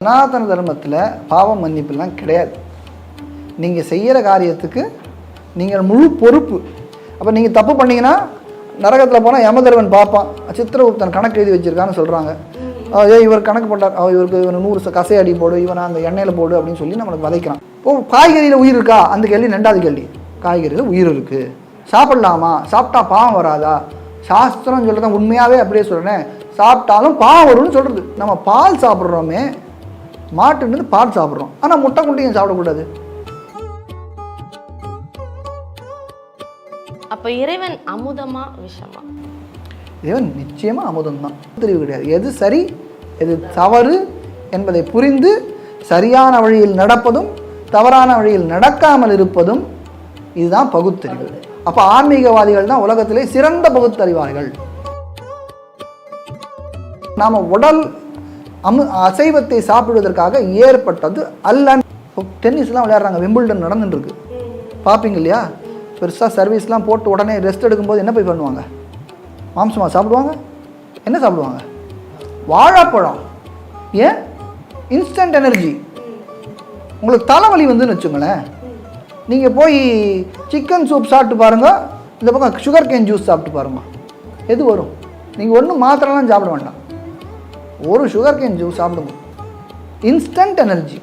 சனாதன தர்மத்தில் பாவம் மன்னிப்புலாம் கிடையாது. நீங்கள் செய்கிற காரியத்துக்கு நீங்கள் முழு பொறுப்பு. அப்போ நீங்கள் தப்பு பண்ணிங்கன்னா நரகத்தில் போனால் யமதர்வன் பார்ப்பான். சித்திரகுப்தன் கணக்கு எழுதி வச்சுருக்கான்னு சொல்கிறாங்க ஏ இவர் கணக்கு போட்டார். அவ இவருக்கு இவன் நூறு கசை அடி போடு இவனை அந்த எண்ணெயில் போடு அப்படின்னு சொல்லி நம்மளுக்கு வதைக்கிறான். இப்போ காய்கறியில் உயிர் இருக்கா? அந்த கேள்வி ரெண்டாவது கேள்வி. காய்கறியில் உயிர் இருக்குது சாப்பிடலாமா? சாப்பிட்டா பாவம் வராதா? சாஸ்திரம் சொல்கிறத உண்மையாகவே அப்படியே சொல்கிறேன் சாப்பிட்டாலும் பாவம் வரும்னு சொல்கிறது நம்ம பால் சாப்பிட்றோமே. மாட்டுன்னு பால் சாப்பிட்றோம். ஆனால் முட்டை குண்டையும் சாப்பிடக்கூடாது. அப்ப இறைவன் அமுதமா விஷமா? இவன் நிச்சயமாக அமுதம் தான் தெரிவு கிடையாது. எது சரி எது தவறு என்பதை புரிந்து சரியான வழியில் நடப்பதும் தவறான வழியில் நடக்காமல் இருப்பதும் இதுதான் பகுத்தறிவு. அப்போ ஆன்மீகவாதிகள் தான் உலகத்திலே சிறந்த பகுத்தறிவாளிகள் நாம் உடல் அமு அசைவத்தை சாப்பிடுவதற்காக ஏற்பட்டது அல்ல. டென்னிஸ்லாம் விளையாடுறாங்க. விம்பிள்டன் நடந்துட்டுருக்கு. பார்ப்பீங்க இல்லையா? பெருசாக சர்வீஸ்லாம் போட்டு உடனே ரெஸ்ட் எடுக்கும்போது என்ன போய் பண்ணுவாங்க? மாம்சமாக சாப்பிடுவாங்க? என்ன சாப்பிடுவாங்க? வாழைப்பழம். ஏன்? இன்ஸ்டன்ட் எனர்ஜி உங்களுக்கு தலைவலி வந்துன்னு வச்சுங்களேன். நீங்கள் போய் சிக்கன் சூப் சாப்பிட்டு பாருங்க. இந்த பக்கம் சுகர் கேன் ஜூஸ் சாப்பிட்டு பாருங்க. எது வரும்? நீங்கள் ஒன்றும் மாத்திரம்லாம் சாப்பிட வேண்டாம். ஒரு சுகர் கேன் ஜூஸ் சாப்பிடுங்க. இன்ஸ்டன்ட் எனர்ஜி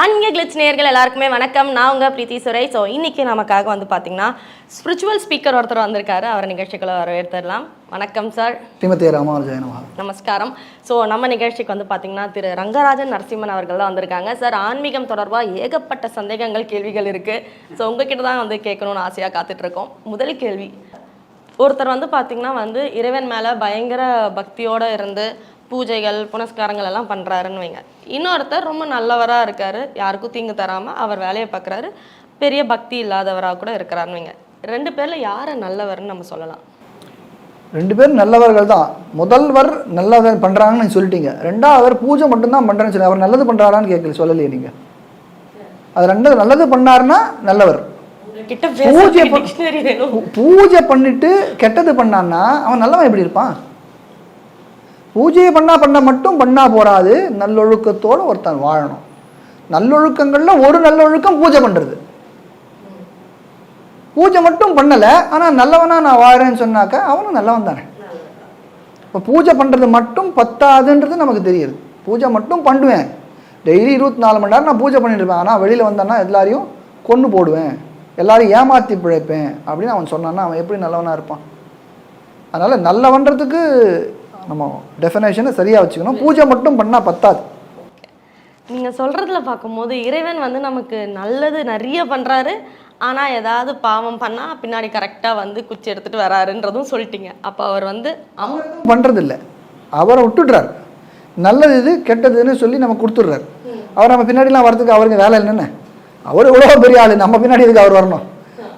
ஆன்மீக கிளிட்ஸ் நேயர்கள் எல்லாருக்குமே வணக்கம். நான் உங்க பிரீத்தி சுரை. ஸோ இன்னைக்கு நமக்காக வந்து பாத்தீங்கன்னா ஸ்பிரிச்சுவல் ஸ்பீக்கர் ஒருத்தர் வந்திருக்காரு. அவர் நிகழ்ச்சிக்குள்ள வரவேற்றுடலாம் வணக்கம் சார் ஸ்ரீமதி ராமானுஜயனமா நமஸ்காரம். ஸோ நம்ம நிகழ்ச்சிக்கு வந்து பார்த்தீங்கன்னா திரு ரங்கராஜன் நரசிம்மன் அவர்கள் தான் வந்திருக்காங்க. சார் ஆன்மீகம் தொடர்பாக ஏகப்பட்ட சந்தேகங்கள் கேள்விகள் இருக்குது ஸோ உங்ககிட்ட தான் வந்து கேட்கணும்னு ஆசையாக காத்துட்டு இருக்கோம். முதல் கேள்வி. ஒருத்தர் வந்து பார்த்தீங்கன்னா வந்து இறைவன் மேலே பயங்கர பக்தியோடு இருந்து பூஜைகள் புனஸ்காரங்கள் எல்லாம் பண்ணுறாருன்னு வைங்க. இன்னொருத்தர் ரொம்ப நல்லவராக இருக்காரு. யாருக்கும் தீங்கு தராமல் அவர் வேலையை பார்க்குறாரு பெரிய பக்தி இல்லாதவராக கூட இருக்கிறாருன்னு வைங்க. ரெண்டு பேரில் யாரை நல்லவர்னு நம்ம சொல்லலாம்? ரெண்டு பேரும் நல்லவர்கள் தான். முதல்வர் நல்லவர் பண்ணுறாங்கன்னு நீங்க சொல்லிட்டீங்க. ரெண்டாவது பூஜை மட்டும்தான் பண்ணுறேன்னு சொல்லி அவர் நல்லது பண்ணுறாரான்னு கேட்கல சொல்லலையே நீங்கள் அது ரெண்டு நல்லது பண்ணாருன்னா நல்லவர். கிட்ட பூஜை பூஜை பண்ணிட்டு கெட்டது பண்ணான்னா அவன் நல்லவன் எப்படி இருப்பான்? பூஜையை பண்ணால் பண்ண மட்டும் பண்ணால் போகாது நல்லொழுக்கத்தோடு ஒருத்தன் வாழணும். நல்லொழுக்கங்களில் ஒரு நல்லொழுக்கம் பூஜை பண்ணுறது பூஜை மட்டும் பண்ணலை ஆனால் நல்லவனாக நான் வாழறேன்னு சொன்னாக்க அவனும் நல்லவன் தானே. இப்போ பூஜை பண்ணுறது மட்டும் பத்தாதுன்றது நமக்கு தெரியுது. பூஜை மட்டும் பண்ணுவேன். டெய்லி இருபத்தி நாலு மணி நேரம் நான் பூஜை பண்ணிட்டுருப்பேன் ஆனால் வெளியில் வந்தேன்னா எல்லாரையும் கொன்று போடுவேன். எல்லாரையும் ஏமாற்றி பிழைப்பேன் அப்படின்னு அவன் சொன்னான்னா அவன் எப்படி நல்லவனாக இருப்பான்? அதனால் நல்லவன்றதுக்கு நம்ம டெஃபினேஷனை சரியாக வச்சுக்கணும். பூஜை மட்டும் பண்ணால் பத்தாது. நீங்க சொல்றதுல பார்க்கும்போது இறைவன் வந்து நமக்கு நல்லது நிறைய பண்றாரு. ஆனா ஏதாவது பாவம் பண்ணா பின்னாடி கரெக்டா வந்து குச்சி எடுத்துட்டு வராருன்றதும் சொல்லிட்டீங்க. அப்ப அவர் வந்து அம- பண்ணுறதில்ல அவரை விட்டுடுறார். நல்லது இது கெட்டதுன்னு சொல்லி நம்ம கொடுத்துட்றாரு. அவர் நம்ம பின்னாடிலாம் வரதுக்கு அவருக்கு வேலை இல்லைன்னு. அவர் எவ்வளோ பெரிய ஆள். நம்ம பின்னாடி எதுக்கு அவர் வரணும்?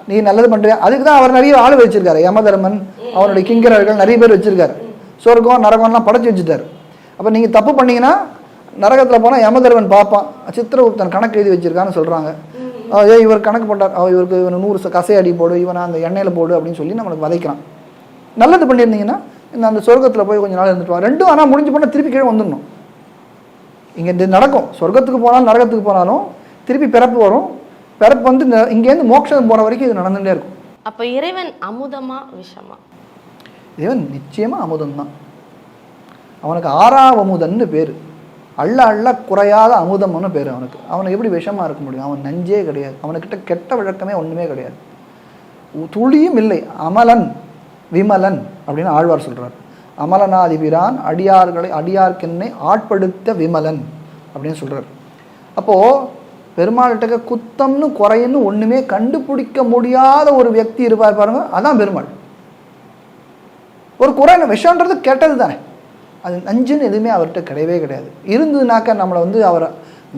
நீ நல்லது பண்ணுறியா அதுக்கு தான் அவர் நிறைய ஆள் வச்சிருக்காரு. யமதர்மன் அவருடைய கிங்கரர்கள் நிறைய பேர் வச்சிருக்காரு. சொர்க்கம் நரகம்லாம் படைச்சு வச்சுட்டாரு. அப்போ நீங்கள் தப்பு பண்ணீங்கன்னா நரகத்தில் போனால் யமதர்மன் பார்ப்பான். சித்திரகுப்தன் கணக்கு எழுதி வச்சிருக்கான்னு சொல்கிறாங்க ஏ இவர் கணக்கு போட்டார். அவ இவருக்கு இவன் நூறு கசை அடி போடு இவனை அந்த எண்ணெயில் போடு அப்படின்னு சொல்லி நம்மளுக்கு வதைக்கிறான். நல்லது பண்ணியிருந்தீங்கன்னா இந்த அந்த சொர்க்கத்தில் போய் கொஞ்ச நாள் இருந்துட்டு ரெண்டும் ஆனால் முடிஞ்சு போனால் திருப்பி கீழே வந்துடணும். இங்கே இது நடக்கும். சொர்க்கத்துக்கு போனாலும் நரகத்துக்கு போனாலும் திருப்பி பிறப்பு வரும். பிறப்பு வந்து இங்கேருந்து மோட்சம் போகிற வரைக்கும் இது நடந்துகிட்டே இருக்கும். அப்ப இறைவன் அமுதமா விஷமா? இவன் நிச்சயமாக அமுதம் தான் அவனுக்கு ஆறாவமுதன்னு பேர். அள்ள அள்ள குறையாத அமுதம்னு பேர் அவனுக்கு. அவனுக்கு எப்படி விஷமாக இருக்க முடியும்? அவன் நஞ்சே கிடையாது. அவனுக்கிட்ட கெட்ட வழக்கமே ஒன்றுமே கிடையாது. துளியும் இல்லை. அமலன் விமலன் அப்படின்னு ஆழ்வார் சொல்கிறார் அமலனாதிபிரான் அடியார்களை அடியார்க்கென்னை ஆட்படுத்த விமலன் அப்படின்னு சொல்கிறார் அப்போது பெருமாள்கிட்ட குத்தம்னு குறைன்னு ஒன்றுமே கண்டுபிடிக்க முடியாத ஒரு வியக்தி இருப்பார் பாருங்க. அதான் பெருமாள். ஒரு குறை விஷன்றது கெட்டது தானே. அது நஞ்சுன்னு எதுவுமே அவர்கிட்ட கிடையவே கிடையாது. இருந்ததுனாக்கா நம்மளை வந்து அவரை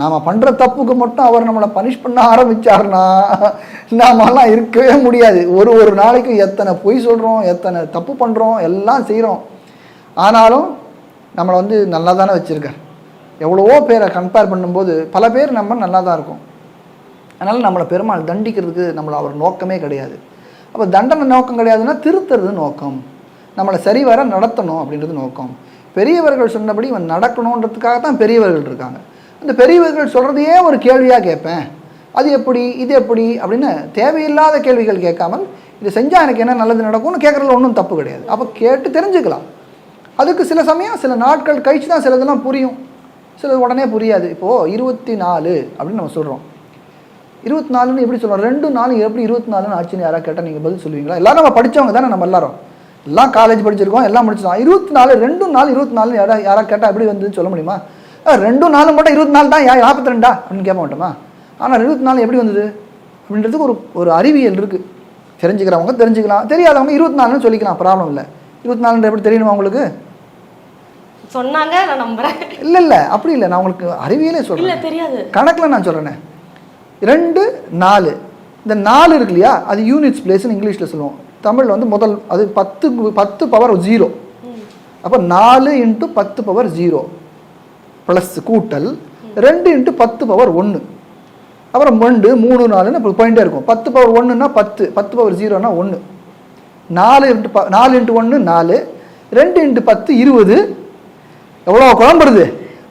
நாம் பண்ணுற தப்புக்கு மட்டும் அவர் நம்மளை பனிஷ் பண்ண ஆரம்பிச்சாருன்னா நாமெல்லாம் இருக்கவே முடியாது. ஒரு ஒரு நாளைக்கும் எத்தனை பொய் சொல்கிறோம் எத்தனை தப்பு பண்ணுறோம் எல்லாம் செய்கிறோம் ஆனாலும் நம்மளை வந்து நல்லா தானே வச்சுருக்கார். எவ்வளவோ பேரை கம்பேர் பண்ணும்போது பல பேர் நம்ம நல்லா தான் இருக்கும். அதனால் நம்மளை பெருமாள் தண்டிக்கிறதுக்கு நம்மளை அவர் நோக்கமே கிடையாது. அப்போ தண்டனை நோக்கம் கிடையாதுன்னா திருத்துறது நோக்கம். நம்மளை சரிவர நடத்தணும் அப்படின்றது நோக்கம். பெரியவர்கள் சொன்னபடி இவன் நடக்கணுன்றதுக்காக தான் பெரியவர்கள் இருக்காங்க. அந்த பெரியவர்கள் சொல்கிறதையே ஒரு கேள்வியாக கேட்பேன். அது எப்படி இது எப்படி அப்படின்னு தேவையில்லாத கேள்விகள் கேட்காமல் இது செஞ்சால் எனக்கு என்ன நல்லது நடக்கும்னு கேட்குறதுல ஒன்றும் தப்பு கிடையாது. அப்போ கேட்டு தெரிஞ்சுக்கலாம். அதுக்கு சில சமயம் சில நாட்கள் கழிச்சு தான் சிலதெல்லாம் புரியும். சிலது உடனே புரியாது. இப்போது இருபத்தி நாலு அப்படின்னு நம்ம சொல்கிறோம் இருபத்தி நாலுன்னு எப்படி சொல்கிறோம் ரெண்டு நாலு எப்படி இருபத்தி நாலுன்னு ஆச்சுன்னு யாராவது கேட்டால் நீங்கள் பதில் சொல்லுவீங்களா? எல்லாரும் நம்ம படித்தவங்க தானே நம்ம எல்லாரும். எல்லாம் காலேஜ் படிச்சிருக்கோம் எல்லாம் முடிச்சிருக்கோம். இருபத்தி நாலு ரெண்டு நாலு இருபத்தி நாலு யாரா யாராவது கேட்டால் எப்படி வந்ததுன்னு சொல்ல முடியுமா? ரெண்டும் நாலும் மட்டும் இருபத்தி நாலு தான் யா நாற்பத்தி ரெண்டா அப்படின்னு கேட்க மாட்டோமா? ஆனால் இருபத்தி நாலு எப்படி வந்தது? அப்படின்றதுக்கு ஒரு ஒரு அறிவியல் இருக்குது தெரிஞ்சுக்கிறவங்க தெரிஞ்சுக்கலாம். தெரியாதவங்க இருபத்தி நாலுன்னு சொல்லிக்கலாம் ப்ராப்ளம் இல்லை. இருபத்தி நாலுன்ற எப்படி தெரியணுமா உங்களுக்கு? சொன்னாங்க நான் நம்புறேன் இல்லை இல்லை அப்படி இல்லை. நான் உங்களுக்கு அறிவியலே சொல்கிறேன் தெரியாது. கணக்கில் நான் சொல்கிறேனே ரெண்டு நாலு. இந்த நாலு இருக்கு இல்லையா? அது யூனிட்ஸ் பிளேஸ்னு இங்கிலீஷில் சொல்லுவோம். தமிழில் வந்து முதல் அது பத்து பத்து பவர் ஜீரோ அப்போ நாலு இன்ட்டு பத்து பவர் ஜீரோ ப்ளஸ் கூட்டல் ரெண்டு இன்ட்டு பத்து பவர் ஒன்று அப்புறம் ரெண்டு மூணு நாலுன்னு அப்படி போயிட்டே இருக்கும். பத்து பவர் ஒன்றுனா பத்து பத்து பவர் ஜீரோனா ஒன்று நாலு இன்ட்டு ப நாலு இன்ட்டு ஒன்று நாலு. ரெண்டு இன்ட்டு பத்து இருபது. எவ்வளோ குழம்புறது?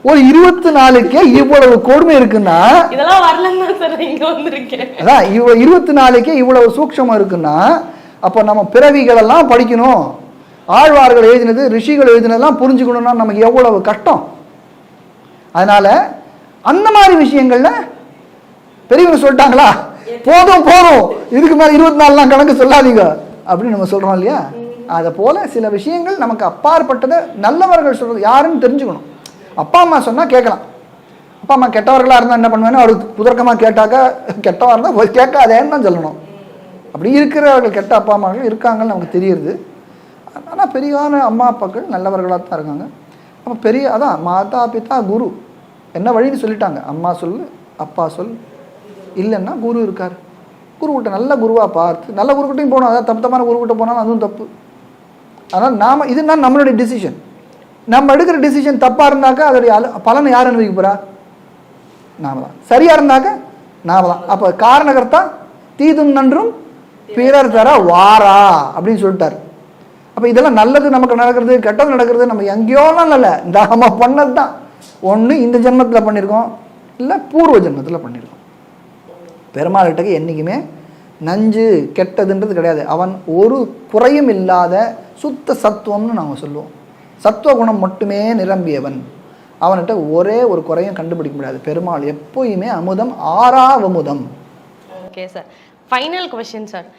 ஒரு இருபத்தி நாலுக்கே இவ்வளவு கொடுமை இருக்குன்னா இதெல்லாம் வரலன்னு அதான் இவ்வளோ இருபத்தி நாலுக்கே இவ்வளவு சூக்ஷமம் இருக்குன்னா அப்போ நம்ம பிறவிகளெல்லாம் படிக்கணும். ஆழ்வார்கள் எழுதினது ரிஷிகள் எழுதினதெல்லாம் புரிஞ்சுக்கணும்னா நமக்கு எவ்வளவு கஷ்டம். அதனால அந்த மாதிரி விஷயங்கள்ல பெரியவங்க சொல்லிட்டாங்களா? போதும் போதும். இதுக்கு மேலே இருபத்தி நாலுலாம் கணக்கு சொல்லாதீங்க. அப்படின்னு நம்ம சொல்றோம் இல்லையா? அதை போல சில விஷயங்கள் நமக்கு அப்பாற்பட்டதை நல்லவர்கள் சொல்றது யாருன்னு தெரிஞ்சுக்கணும். அப்பா அம்மா சொன்னா கேட்கலாம். அப்பா அம்மா கெட்டவர்களாக இருந்தால் என்ன பண்ணுவேன்னா அவருக்கு புதர்க்கமாக கேட்டாக்கா கெட்டவா இருந்தால் கேட்காதேன்னு தான் சொல்லணும். அப்படி இருக்கிறவர்கள் கெட்ட அப்பா அம்மாக்கள் இருக்காங்கன்னு நமக்கு தெரியுது ஆனால் பெரியான அம்மா அப்பாக்கள் நல்லவர்களாக தான் இருக்காங்க. அப்போ பெரிய அதான் மாதா பிதா குரு. என்ன வழின்னு சொல்லிட்டாங்க. அம்மா சொல் அப்பா சொல் இல்லைன்னா குரு இருக்கார். குருக்கிட்ட நல்ல குருவாக பார்த்து நல்ல குருக்கிட்டையும் போகணும். அதாவது தப்பு தப்பான குருக்கிட்ட போனாலும் அதுவும் தப்பு. அதனால் நாம் இதுனா நம்மளுடைய டிசிஷன் நம்ம எடுக்கிற டிசிஷன் தப்பாக இருந்தாக்கா அதோடைய அல- பலனை யார் அனுபவிக்க போகிறா நாம தான் சரியாக இருந்தாக்க நாம தான் அப்போ காரணகர்த்தா தீதும் நன்றும் பிறர் தர வாரா அப்படின்னு சொல்லிட்டாரு. அப்போ இதெல்லாம் நல்லது நமக்கு நடக்கிறது கெட்டது நடக்கிறது நம்ம எங்கேயோலாம் இல்லை. நம்ம பண்ணது தான் ஒன்று இந்த ஜென்மத்தில் பண்ணியிருக்கோம் இல்லை பூர்வ ஜென்மத்தில் பண்ணியிருக்கோம் பெருமாள்கிட்டக்கு என்றைக்குமே நஞ்சு கெட்டதுன்றது கிடையாது. அவன் ஒரு குறையும் இல்லாத சுத்த சத்துவம்னு நாங்கள் சொல்லுவோம். சத்துவ குணம் மட்டுமே நிரம்பியவன். அவன்கிட்ட ஒரே ஒரு குறையும் கண்டுபிடிக்க முடியாது. பெருமாள் எப்போயுமே அமுதம் ஆறாவமுதம் okay sir final question sir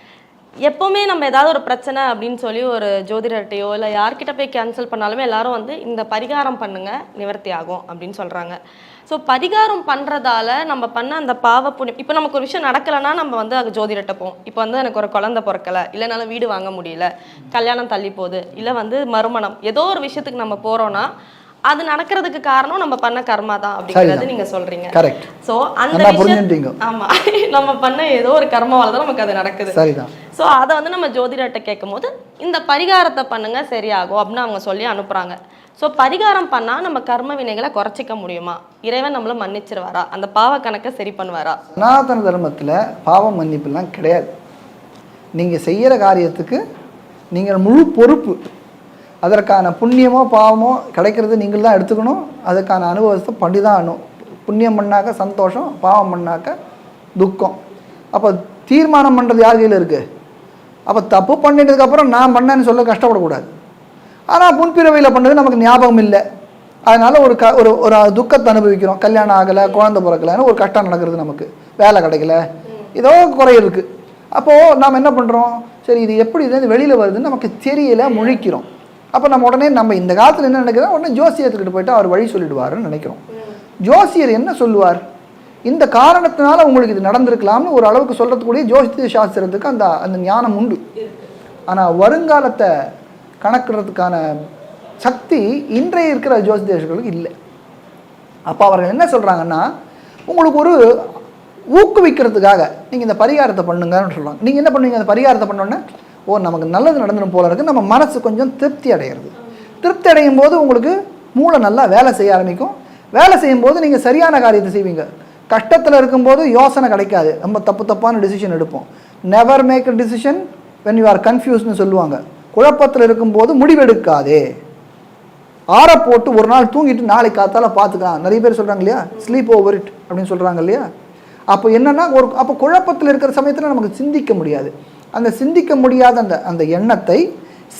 எப்போவுமே நம்ம ஏதாவது ஒரு பிரச்சனை அப்படின்னு சொல்லி ஒரு ஜோதிடர்கிட்டையோ இல்லை யார்கிட்ட போய் கேன்சல் பண்ணாலுமே எல்லாரும் வந்து இந்த பரிகாரம் பண்ணுங்க நிவர்த்தி ஆகும் அப்படின்னு சொல்கிறாங்க ஸோ பரிகாரம் பண்ணுறதால நம்ம பண்ண அந்த பாவ புண்ணியம் இப்போ நமக்கு ஒரு விஷயம் நடக்கலைன்னா நம்ம வந்து அது ஜோதிடர்கிட்ட போவோம். இப்போ வந்து எனக்கு ஒரு குழந்தை பிறக்கலை இல்லைனாலும் வீடு வாங்க முடியல கல்யாணம் தள்ளி போகுது இல்லை வந்து மறுமணம் ஏதோ ஒரு விஷயத்துக்கு நம்ம போகிறோன்னா அது நடக்கிறதுக்கு காரணம் நம்ம பண்ண கர்மா தான் அப்படிங்கிறது. நீங்க சொல்றீங்க. கரெக்ட் சோ அந்த ஆமா. நம்ம பண்ண ஏதோ ஒரு கர்மாவால தான் நமக்கு அது நடக்குது. சரிதான். சோ அதை வந்து நம்ம ஜோதிடர்கிட்ட கேட்கும்போது இந்த பரிகாரத்தை பண்ணுங்க சரியாகும் அப்படின்னு அவங்க சொல்லி அனுப்புறாங்க. சோ பரிகாரம் பண்ணா நம்ம கர்ம வினைகளை குறைச்சிக்க முடியுமா? இறைவன் நம்மள மன்னிச்சிருவாரா? அந்த பாவ கணக்கை சரி பண்ணுவாரா? சனாதன தர்மத்தில் பாவ மன்னிப்புலாம் கிடையாது. நீங்கள் செய்கிற காரியத்துக்கு நீங்கள் முழு பொறுப்பு அதற்கான புண்ணியமோ பாவமோ கிடைக்கிறது நீங்கள் தான் எடுத்துக்கணும். அதுக்கான அனுபவத்தை பண்ணி தான் ஆகணும் புண்ணியம் பண்ணாக்க சந்தோஷம் பாவம் பண்ணாக்க துக்கம். அப்போ தீர்மானம் பண்ணுறது யார் கையில் இருக்குது அப்போ தப்பு பண்ணிட்டதுக்கப்புறம் நான் பண்ணேன்னு சொல்ல கஷ்டப்படக்கூடாது. ஆனால் முன்பிறவையில் பண்ணது நமக்கு ஞாபகம் இல்லை. அதனால் ஒரு க ஒரு ஒரு துக்கத்தை அனுபவிக்கிறோம். கல்யாணம் ஆகலை குழந்தை பிறக்கலைன்னு ஒரு கஷ்டம் நடக்கிறது நமக்கு. வேலை கிடைக்கல. ஏதோ குறை இருக்குது அப்போது நாம் என்ன பண்ணுறோம் சரி இது எப்படி இது வெளியில் வருதுன்னு நமக்கு தெரியல முழிக்கிறோம். அப்போ நம்ம உடனே நம்ம இந்த காலத்தில் என்ன நினைக்கிறோம் உடனே ஜோசியத்துக்கிட்ட போயிட்டு அவர் வழி சொல்லிடுவாருன்னு நினைக்கிறோம். ஜோசியர் என்ன சொல்லுவார்? இந்த காரணத்தினால உங்களுக்கு இது நடந்திருக்கலாம்னு ஒரு அளவுக்கு சொல்கிறதுக்கூடிய ஜோசிய சாஸ்திரத்துக்கு அந்த அந்த ஞானம் உண்டு. ஆனால் வருங்காலத்தை கணக்கிடுறதுக்கான சக்தி இன்றைய இருக்கிற ஜோசியர்களுக்கு இல்லை. அப்போ அவர்கள் என்ன சொல்கிறாங்கன்னா உங்களுக்கு ஒரு ஊக்குவிக்கிறதுக்காக நீங்கள் இந்த பரிகாரத்தை பண்ணுங்கன்னு சொல்கிறாங்க நீங்கள் என்ன பண்ணுவீங்க? அந்த பரிகாரத்தை பண்ணோன்னே ஓ நமக்கு நல்லது நடந்துடும் போல இருக்குது நம்ம மனசு கொஞ்சம் திருப்தி அடைகிறது திருப்தி அடையும் போது உங்களுக்கு மூளை நல்லா வேலை செய்ய ஆரம்பிக்கும். வேலை செய்யும் போது நீங்கள் சரியான காரியத்தை செய்வீங்க. கஷ்டத்தில் இருக்கும்போது யோசனை கிடைக்காது. நம்ம தப்பு தப்பான டிசிஷன் எடுப்போம். Never make a decision when you are கன்ஃபியூஸ்னு சொல்லுவாங்க. குழப்பத்தில் இருக்கும்போது முடிவெடுக்காதே. ஆற போட்டு ஒரு நாள் தூங்கிட்டு நாளை காத்தால பார்த்துக்கலாம். நிறைய பேர் சொல்கிறாங்க இல்லையா? ஸ்லீப் ஓவர் இட் அப்படின்னு சொல்கிறாங்க இல்லையா? அப்போ என்னன்னா ஒரு அப்போ குழப்பத்தில் இருக்கிற சமயத்தில் நமக்கு சிந்திக்க முடியாது. அந்த சிந்திக்க முடியாத அந்த அந்த எண்ணத்தை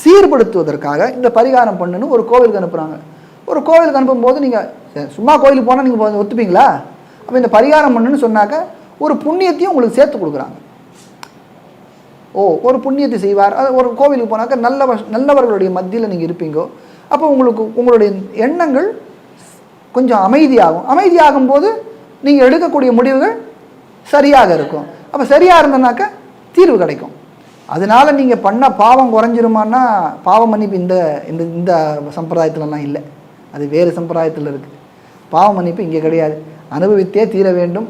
சீர்படுத்துவதற்காக இந்த பரிகாரம் பண்ணுன்னு ஒரு கோவிலுக்கு அனுப்புகிறாங்க ஒரு கோவிலுக்கு அனுப்பும்போது நீங்கள் சும்மா கோயிலுக்கு போனால் நீங்கள் ஒத்துப்பீங்களா? அப்போ இந்த பரிகாரம் பண்ணுன்னு சொன்னாக்க ஒரு புண்ணியத்தையும் உங்களுக்கு சேர்த்து கொடுக்குறாங்க. ஓ ஒரு புண்ணியத்தை செய்வார். அது ஒரு கோவிலுக்கு போனாக்க நல்ல நல்லவர்களுடைய மத்தியில் நீங்கள் இருப்பீங்கோ. அப்போ உங்களுக்கு உங்களுடைய எண்ணங்கள் கொஞ்சம் அமைதியாகும். அமைதியாகும் போது நீங்கள் எடுக்கக்கூடிய முடிவுகள் சரியாக இருக்கும். அப்போ சரியாக இருந்தனாக்க தீர்வு கிடைக்கும். அதனால நீங்கள் பண்ண பாவம் குறைஞ்சிருமான்னா பாவம் மன்னிப்பு இந்த இந்த இந்த சம்பிரதாயத்துலலாம் இல்லை. அது வேறு சம்பிரதாயத்தில் இருக்குது பாவ மன்னிப்பு இங்கே கிடையாது. அனுபவித்தே தீர வேண்டும்.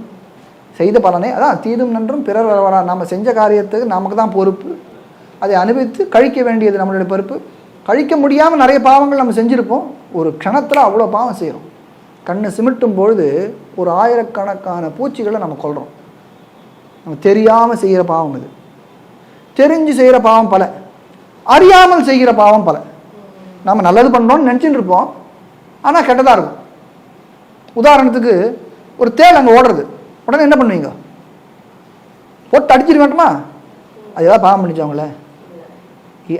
செய்த பலனை அதான் தீரும் நன்றும் பிறர் வரா நம்ம செஞ்ச காரியத்துக்கு நமக்கு தான் பொறுப்பு. அதை அனுபவித்து கழிக்க வேண்டியது நம்மளுடைய பொறுப்பு. கழிக்க முடியாமல் நிறைய பாவங்கள் நம்ம செஞ்சுருப்போம். ஒரு க்ஷணத்தில் அவ்வளோ பாவம் செய்கிறோம் கண்ணை சிமிட்டும் பொழுது ஒரு ஆயிரக்கணக்கான பூச்சிகளை நம்ம கொள்கிறோம் நம்ம தெரியாமல் செய்கிற பாவம் இது தெரிஞ்சு செய்கிற பாவம் பல. அறியாமல் செய்கிற பாவம் பல. நம்ம நல்லது பண்ணுறோம்னு நினச்சிட்டு இருப்போம். ஆனால் கெட்டதாக இருக்கும். உதாரணத்துக்கு ஒரு தேல் அங்கே ஓடுறது. உடனே என்ன பண்ணுவீங்க? போட்டு அடிச்சிட வேண்டுமா அது ஏதாவது பாவம் பண்ணிச்சவங்கள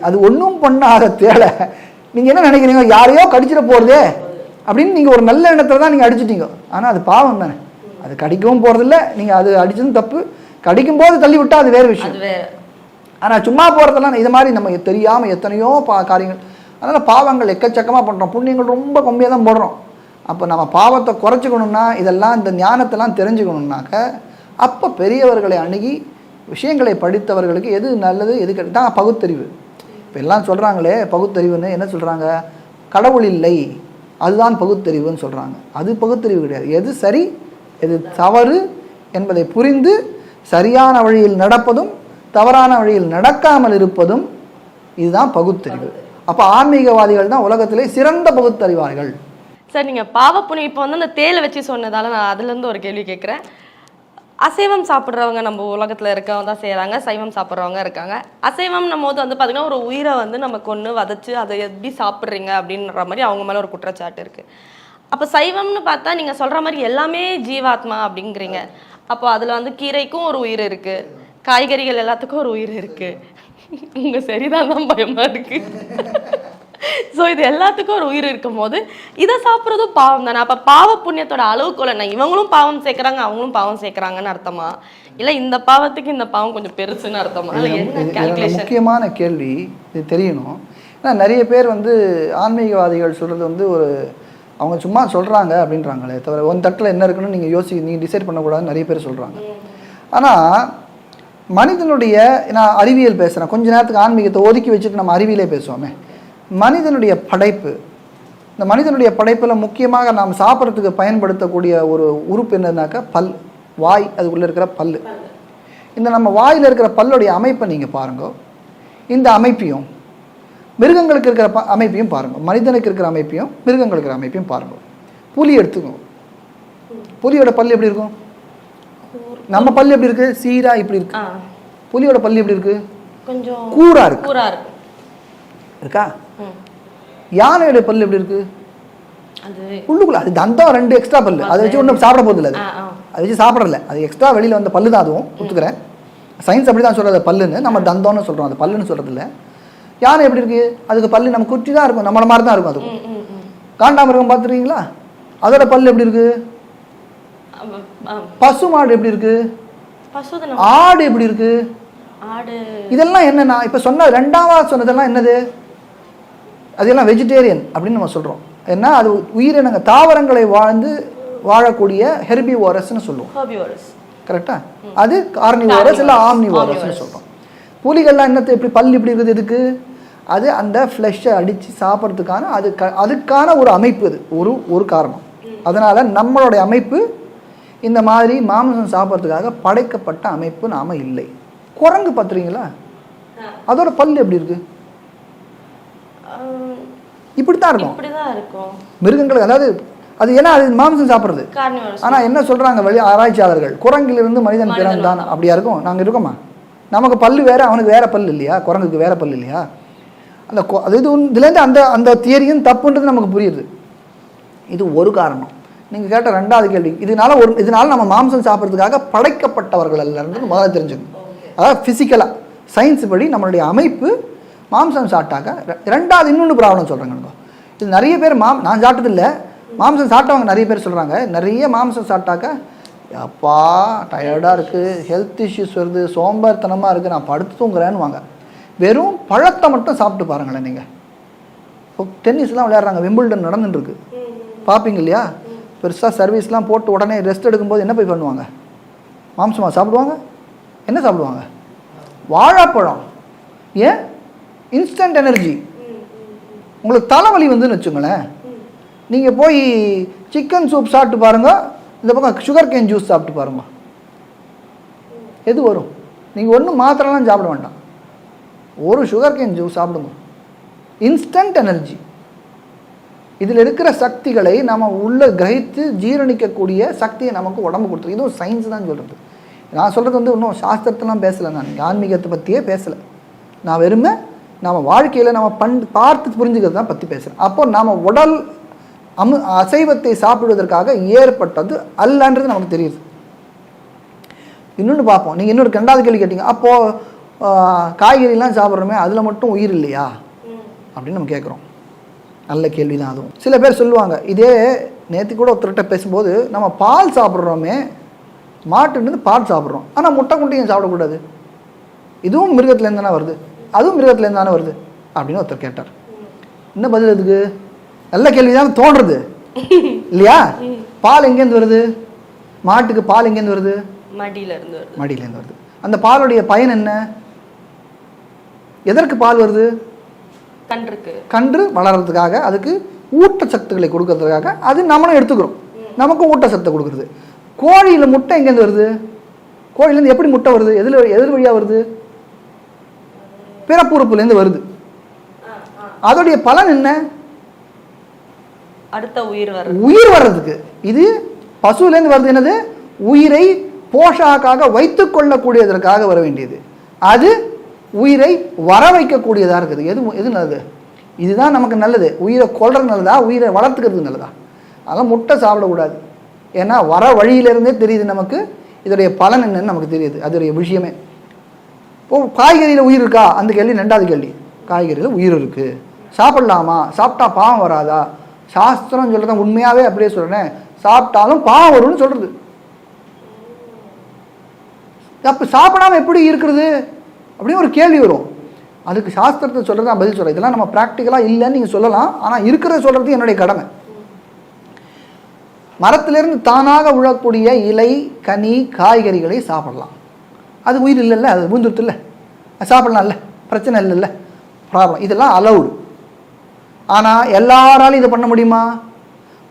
அது ஒன்றும் பண்ணாத தேலை நீங்கள் என்ன நினைக்கிறீங்க? யாரையோ கடிச்சிட போகிறதே அப்படின்னு நீங்கள் ஒரு நல்ல எண்ணத்தில் தான் நீங்கள் அடிச்சிட்டீங்க. ஆனால் அது பாவம் தானே. அது கடிக்கவும் போகிறதில்ல நீங்கள் அது அடிச்சதும் தப்பு. கடிக்கும் போது தள்ளி விட்டால் அது வேறு விஷயம். ஆனால் சும்மா போகிறதெல்லாம் இது மாதிரி நம்ம தெரியாமல் எத்தனையோ பா காரியங்கள். அதனால் பாவங்கள் எக்கச்சக்கமாக பண்ணுறோம் புண்ணியங்கள் ரொம்ப கம்மியாக தான் போடுறோம். அப்போ நம்ம பாவத்தை குறைச்சிக்கணும்னா இதெல்லாம் இந்த ஞானத்தெல்லாம் தெரிஞ்சுக்கணுன்னாக்க அப்போ பெரியவர்களை அணுகி விஷயங்களை படித்தவர்களுக்கு எது நல்லது எது கெட்டது தான் பகுத்தறிவு. இப்போ எல்லாம் சொல்கிறாங்களே பகுத்தறிவுன்னு என்ன சொல்கிறாங்க கடவுள் இல்லை. அதுதான் பகுத்தறிவுன்னு சொல்கிறாங்க அது பகுத்தறிவு கிடையாது. எது சரி எது தவறு என்பதை புரிந்து சரியான வழியில் நடப்பதும் தவறான வழியில் நடக்காமல் இருப்பதும் இதுதான் பகுத்தறிவு. அப்போ ஆன்மீகவாதிகள் தான் உலகத்திலே சிறந்த பகுத்தறிவார்கள். சார் நீங்க பாவ இப்போ வந்து அந்த தேலை வச்சு சொன்னதால நான் அதுல இருந்து ஒரு கேள்வி கேட்குறேன் அசைவம் சாப்பிட்றவங்க நம்ம உலகத்துல இருக்கவங்க தான் செய்கிறாங்க சைவம் சாப்பிட்றவங்க இருக்காங்க. அசைவம் நம்ம போது வந்து பார்த்தீங்கன்னா ஒரு உயிரை வந்து நம்ம கொன்று வதச்சு அதை எப்படி சாப்பிட்றீங்க அப்படின்ற மாதிரி அவங்க மேலே ஒரு குற்றச்சாட்டு இருக்கு. அப்போ சைவம்னு பார்த்தா நீங்க சொல்ற மாதிரி எல்லாமே ஜீவாத்மா அப்படிங்கிறீங்க. அப்போ அதுல வந்து கீரைக்கும் ஒரு உயிர் இருக்கு. காய்கறிகள் எல்லாத்துக்கும் ஒரு உயிர் இருக்கு. உங்க சரிதான் தான் பயமா இருக்கு. ஸோ இது எல்லாத்துக்கும் ஒரு உயிர் இருக்கும் போது இதை சாப்பிட்றதும் பாவம் தானே. அப்போ பாவ புண்ணியத்தோட அளவுக்குள்ள என்ன? இவங்களும் பாவம் சேர்க்குறாங்க அவங்களும் பாவம் சேர்க்குறாங்கன்னு அர்த்தமா? இல்லை இந்த பாவத்துக்கு இந்த பாவம் கொஞ்சம் பெருசுன்னு அர்த்தமா? முக்கியமான கேள்வி. இது தெரியணும். ஏன்னா நிறைய பேர் வந்து ஆன்மீகவாதிகள் சொல்கிறது வந்து ஒரு அவங்க சும்மா சொல்கிறாங்க அப்படின்றாங்களே தவிர ஒன் தட்டில் என்ன இருக்குன்னு நீங்கள் யோசி நீங்கள் டிசைட் பண்ணக்கூடாதுன்னு நிறைய பேர் சொல்கிறாங்க ஆனால் மனிதனுடைய நான் அறிவியல் பேசுகிறேன் கொஞ்ச நேரத்துக்கு ஆன்மீகத்தை ஒதுக்கி வச்சுட்டு நம்ம அறிவியலே பேசுவோமே. மனிதனுடைய படைப்பு இந்த மனிதனுடைய படைப்பில் முக்கியமாக நாம் சாப்பிட்றதுக்கு பயன்படுத்தக்கூடிய ஒரு உறுப்பு என்னன்னாக்கா பல். வாய் அதுக்குள்ளே இருக்கிற பல்லு. இந்த நம்ம வாயில் இருக்கிற பல்லுடைய அமைப்பை நீங்கள் பாருங்க. இந்த அமைப்பையும் மிருகங்களுக்கு இருக்கிற ப அமைப்பையும் பாருங்க. மனிதனுக்கு இருக்கிற அமைப்பையும் மிருகங்களுக்கு இருக்கிற அமைப்பையும் பாருங்க. புலி எடுத்துக்கோங்க புலியோட பல் எப்படி இருக்கும்? நம்ம பல் எப்படி இருக்கு? சீரா இப்படி இருக்கு. புலியோட பல் எப்படி இருக்கு? கொஞ்சம் கூரா இருக்கு. கூரா இருக்கு. யானையோட பல் எப்படி இருக்கு? உள்ளுக்குள்ள அது தந்தம் ரெண்டு எக்ஸ்ட்ரா பல்லு. அதை வச்சு ஒன்றும் சாப்பிட போதில்லை அது. அதை வச்சு சாப்பிடல அது எக்ஸ்ட்ரா வெளியில் வந்த பல்லு தான் அதுவும். ஒத்துக்கிறேன் சயின்ஸ் அப்படி தான் சொல்கிறது பல்லுன்னு. நம்ம தந்தம்னு சொல்கிறோம் அது பல்லுன்னு சொல்கிறது இல்ல யானை எப்படி இருக்கு? அதுக்கு பல்லு நம்ம குட்டி தான் இருக்கும். நம்மள மாதிரி தான் இருக்கும் அதுக்கும் காண்டாமிருகம் பார்த்துருக்கீங்களா? அதோட பல்லு எப்படி இருக்கு? பசு மாடு எப்படி இருக்கு? ஆடு எப்படி இருக்கு? இதெல்லாம் என்னன்னா இப்போ சொன்ன ரெண்டாவது சொன்னதெல்லாம் என்னது? அதெல்லாம் வெஜிடேரியன் அப்படின்னு நம்ம சொல்கிறோம் ஏன்னா அது உயிரினங்க தாவரங்களை வாழ்ந்து வாழக்கூடிய ஹெர்பிவோரஸ்னு சொல்லுவோம். ஹர்பிவோரஸ் கரெக்டா அது கார்னிவோரஸ் இல்லை ஆம்னிவோரஸ்னு சொல்கிறோம் புலிகள்லாம் என்னத்தை இப்படி பல் இப்படி இருக்குது எதுக்கு? அது அந்த ஃப்ளெஷ்ஷை அடித்து சாப்பிட்றதுக்கான அது அதுக்கான ஒரு அமைப்பு அது ஒரு ஒரு காரணம். அதனால் நம்மளுடைய அமைப்பு இந்த மாதிரி மாமிசம் சாப்பிட்றதுக்காக படைக்கப்பட்ட அமைப்பு நாம இல்லை. குரங்கு பார்த்துறீங்களா அதோட பல் எப்படி இருக்கு? இப்படி தான் இருக்கும். மிருகங்களுக்கு அதாவது அது ஏன்னா அது மாமிசம் சாப்பிட்றது. ஆனால் என்ன சொல்கிறாங்க வெளி ஆராய்ச்சியாளர்கள்? குரங்கிலிருந்து மனிதன் பிறந்தான் அப்படியா இருக்கும். நாங்கள் இருக்கோமா? நமக்கு பல்லு வேற அவனுக்கு வேற பல்லு இல்லையா? குரங்குக்கு வேற பல்லு இல்லையா? அந்த அது இது இதுலேருந்து அந்த அந்த தியரியும் தப்புன்றது நமக்கு புரியுது. இது ஒரு காரணம். நீங்கள் கேட்ட ரெண்டாவது கேள்வி. இதனால ஒரு இதனால நம்ம மாம்சம் சாப்பிட்றதுக்காக படைக்கப்பட்டவர்கள் அல்லன்றது முதல்ல தெரிஞ்சுக்கணும். அதாவது ஃபிசிக்கலாக சயின்ஸ் படி நம்மளுடைய அமைப்பு மாம்சம் சாப்பிட்டாக்க ரெண்டாவது இன்னொன்று ப்ராப்ளம் சொல்கிறேங்க இது நிறைய பேர் மாம் நான் சாப்பிட்டது இல்லை. மாம்சம் சாப்பிட்டவங்க நிறைய பேர் சொல்கிறாங்க நிறைய மாம்சம் சாப்பிட்டாக்க அப்பா டயர்டாக இருக்குது ஹெல்த் இஷ்யூஸ் வருது. சோம்பேறித்தனமாக இருக்குது நான் படுத்து தூங்குறேன்னு வாங்க வெறும் பழத்தை மட்டும் சாப்பிட்டு பாருங்களேன் நீங்கள் இப்போ டென்னிஸ்லாம் விளையாடுறாங்க. விம்பிள்டன் நடந்துட்டு இருக்கு. பார்ப்பீங்க இல்லையா? பெருசாக சர்வீஸ்லாம் போட்டு உடனே ரெஸ்ட் எடுக்கும்போது என்ன போய் பண்ணுவாங்க? மாம்சமாக சாப்பிடுவாங்க? என்ன சாப்பிடுவாங்க? வாழைப்பழம். ஏன்? இன்ஸ்டன்ட் எனர்ஜி உங்களுக்கு தலைவலி வந்துன்னு வச்சுங்களேன் நீங்கள் போய் சிக்கன் சூப் சாப்பிட்டு பாருங்க இந்த பக்கம் சுகர் கேன் ஜூஸ் சாப்பிட்டு பாருங்க. எது வரும்? நீங்கள் ஒன்றும் மாத்திரலாம் சாப்பிட வேண்டாம். ஒரு சுகர் கேன் ஜூஸ் சாப்பிடுங்க. இன்ஸ்டன்ட் எனர்ஜி இதில் இருக்கிற சக்திகளை நம்ம உள்ள கிரகித்து ஜீரணிக்கக்கூடிய சக்தியை நமக்கு உடம்பு கொடுத்துருக்கு இதுவும் சயின்ஸ் தான் சொல்கிறது நான் சொல்கிறது வந்து இன்னும் சாஸ்திரத்தெல்லாம் பேசலை நான். ஆன்மீகத்தை பற்றியே பேசலை. நான் வெறுமை நம்ம வாழ்க்கையில் நம்ம பண் பார்த்து புரிஞ்சுக்கிறது தான் பற்றி பேசுகிறேன் அப்போ நாம் உடல் அமு அசைவத்தை சாப்பிடுவதற்காக ஏற்பட்டது அல்லன்றது நமக்கு தெரியுது. இன்னொன்று பார்ப்போம். நீங்கள் இன்னொரு ரெண்டாவது கேள்வி கேட்டீங்க. அப்போது காய்கறிலாம் சாப்பிட்றோமே அதில் மட்டும் உயிர் இல்லையா? அப்படின்னு நம்ம கேட்குறோம் நல்ல கேள்வி தான் அதுவும். சில பேர் சொல்லுவாங்க இதே நேற்று கூட ஒருத்தர்கிட்ட பேசும்போது நம்ம பால் சாப்பிட்றோமே மாட்டுன்னு பால் சாப்பிட்றோம். ஆனால் முட்டை குட்டையும் சாப்பிடக்கூடாது? இதுவும் மிருகத்துலேருந்து தானே வருது. அதுவும் மிருகத்துலேருந்து தானே வருது. அப்படின்னு ஒருத்தர் கேட்டார். என்ன பதில் அதுக்கு? நல்ல கேள்வி தான் தோன்றுறது இல்லையா பால் எங்கேருந்து வருது? மாட்டுக்கு பால் எங்கேருந்து வருது? மடியில இருந்து வருது. மடியிலேருந்து வருது. அந்த பாலுடைய பயன் என்ன? எதற்கு பால் வருது? கன்றுக்கு. கன்று வளர்கிறதுக்காக அதுக்கு ஊட்டச்சத்துக்களை கொடுக்கறதுக்காக அது நம்மளும் எடுத்துக்கிறோம். நமக்கு ஊட்டச்சத்தை கொடுக்குறது. கோழியில் முட்டை எங்கேருந்து வருது? கோழிலேருந்து எப்படி முட்டை வருது? எதில் எதிர் வழியாக வருது? பிறப்புறுப்புலேருந்து வருது. அதோடைய பலன் என்ன? அடுத்த உயிர் உயிர் வர்றதுக்கு. இது பசுலேருந்து வருது என்னது? உயிரை போஷாக்காக வைத்துக் கொள்ளக்கூடியதற்காக வர வேண்டியது. அது உயிரை வர வைக்கக்கூடியதாக இருக்குது. எது எது நல்லது? இதுதான் நமக்கு நல்லது. உயிரை கொள்றது நல்லதா? உயிரை வளர்த்துக்கிறது நல்லதா? அதெல்லாம் முட்டை சாப்பிடக்கூடாது. ஏன்னா வர வழியிலிருந்தே தெரியுது நமக்கு. இதோடைய பலன் என்னன்னு நமக்கு தெரியுது. அதோடைய விஷயமே. இப்போ காய்கறியில் உயிர் இருக்கா? அந்த கேள்வி ரெண்டாவது கேள்வி. காய்கறியில் உயிர் இருக்குது சாப்பிட்லாமா? சாப்பிட்டா பாவம் வராதா? சாஸ்திரம் சொல்கிறத உண்மையாகவே அப்படியே சொல்கிறேன் சாப்பிட்டாலும் பாவம் வரும்னு சொல்கிறது அப்போ சாப்பிடாம எப்படி இருக்கிறது? அப்படியே ஒரு கேள்வி வரும். அதுக்கு சாஸ்திரத்தை சொல்கிறது நான் பதில் சொல்கிறேன் இதெல்லாம் நம்ம ப்ராக்டிக்கலாக இல்லைன்னு நீங்கள் சொல்லலாம். ஆனால் இருக்கிறத சொல்கிறது என்னுடைய கடமை. மரத்திலிருந்து தானாக உழக்கூடிய இலை கனி காய்கறிகளை சாப்பிடலாம். அது உயிர் இல்லைல்ல? அது விழுந்துருத்து இல்லை சாப்பிடலாம்ல? பிரச்சனை இல்லைல்ல? ப்ராப்ளம் இதெல்லாம் அலௌடு ஆனால் எல்லாராலையும் இதை பண்ண முடியுமா?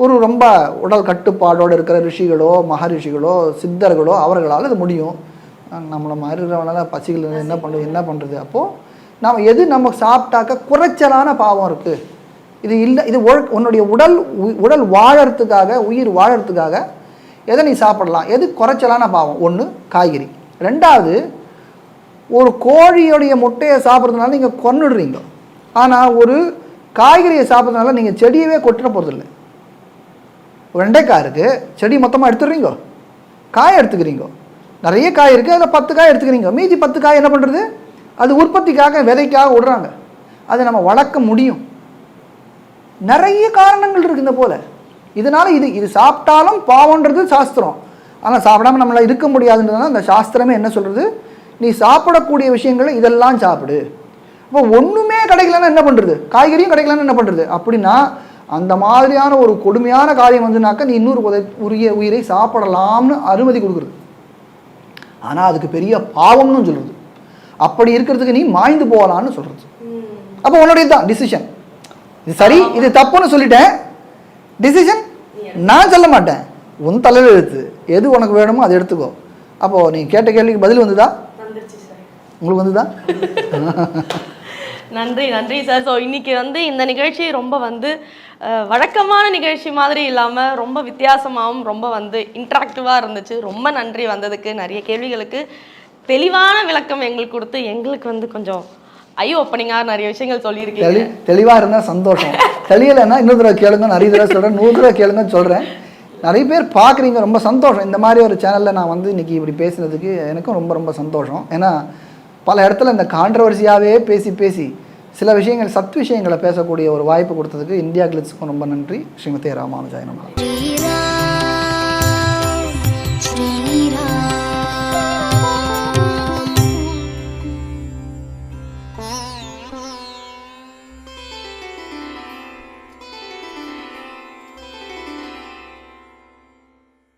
ஒரு ரொம்ப உடல் கட்டுப்பாடோடு இருக்கிற ரிஷிகளோ மகரிஷிகளோ சித்தர்களோ அவர்களால் இது முடியும். நம்மளை மாதிரி இருக்கிறவனால பசிகள் என்ன பண்ணுறது என்ன பண்ணுறது அப்போது நாம் எது நம்ம சாப்பிட்டாக்க குறைச்சலான பாவம் இருக்குது இது இல்லை இது உன்னுடைய உடல் உ- உடல் வாழறதுக்காக உயிர் வாழறதுக்காக எதை நீ சாப்பிடலாம்? எது குறைச்சலான பாவம்? ஒன்று காய்கறி. ரெண்டாவது ஒரு கோழியோடைய முட்டையை சாப்பிட்றதுனால நீங்கள் கொன்னுடுறீங்க. ஆனால் ஒரு காய்கறியை சாப்பிட்றதுனால நீங்கள் செடியவே கொட்டிட போகிறதில்ல வெண்டைக்காய் இருக்குது செடி மொத்தமாக எடுத்துடுறீங்க. காய் எடுத்துக்கிறீங்க. நிறைய காய் இருக்குது அதில் பத்து காய் எடுத்துக்கிறீங்க மீதி பத்து காய் என்ன பண்ணுறது அது உற்பத்திக்காக விதைக்காக விடுறாங்க. அதை நம்ம வளர்க்க முடியும். நிறைய காரணங்கள் இருக்குது இந்த போல. இதனால இது இது சாப்பிட்டாலும் பாவம்ன்றது சாஸ்திரம். ஆனால் சாப்பிடாம நம்மளால் இருக்க முடியாதுன்றதுனால அந்த சாஸ்திரமே என்ன சொல்கிறது நீ சாப்பிடக்கூடிய விஷயங்களை இதெல்லாம் சாப்பிடு. அப்போ ஒன்றுமே கிடைக்கலன்னா என்ன பண்ணுறது காய்கறியும் கிடைக்கலன்னா என்ன பண்ணுறது அப்படின்னா அந்த மாதிரியான ஒரு கொடுமையான காரியம் வந்துனாக்கா நீ இன்னொரு உதவி உரிய உயிரை சாப்பிடலாம்னு அனுமதி கொடுக்குறது. ஆனால் அதுக்கு பெரிய பாவம்னு சொல்கிறது அப்படி இருக்கிறதுக்கு நீ மாய்ந்து போகலான்னு சொல்கிறது அப்போ உன்னுடைய தான் டிசிஷன் இது சரி இது தப்புன்னு சொல்லிட்டேன். டிசிஷன் நான் சொல்ல மாட்டேன். உன் தலையில் எழுத்து எது உனக்கு வேணுமோ அதை எடுத்துக்கோ. அப்போது நீ கேட்ட கேள்விக்கு பதில் வந்துதா? உங்களுக்கு வந்துதா? நன்றி நன்றி சார் ஸோ இன்னைக்கு வந்து இந்த நிகழ்ச்சி ரொம்ப வந்து வழக்கமான நிகழ்ச்சி மாதிரி இல்லாமல் ரொம்ப வித்தியாசமாகவும் ரொம்ப வந்து இன்ட்ராக்டிவாக இருந்துச்சு. ரொம்ப நன்றி வந்ததுக்கு நிறைய கேள்விகளுக்கு. தெளிவான விளக்கம் எங்களுக்கு கொடுத்து எங்களுக்கு வந்து கொஞ்சம் ஐ ஓப்பனிங்காக நிறைய விஷயங்கள் சொல்லியிருக்கீங்க. தெளிவாக இருந்தால் சந்தோஷம். தெளியலைன்னா இன்னொரு தடவை கேளுங்க நிறைய தடவை சொல்கிறேன் நூறு தடவை கேளுங்கன்னு சொல்கிறேன் நிறைய பேர் பார்க்குறீங்க ரொம்ப சந்தோஷம். இந்த மாதிரி ஒரு சேனலில் நான் வந்து இன்னைக்கு இப்படி பேசுனதுக்கு எனக்கும் ரொம்ப ரொம்ப சந்தோஷம். ஏன்னா பல இடத்துல இந்த கான்ட்ரவர்சியாகவே பேசி பேசி சில விஷயங்கள் சத் விஷயங்களை பேசக்கூடிய ஒரு வாய்ப்பு கொடுத்ததுக்கு இந்தியா கிளிட்ஸுக்கும் ரொம்ப நன்றி. ஸ்ரீமதி ராமானுஜாய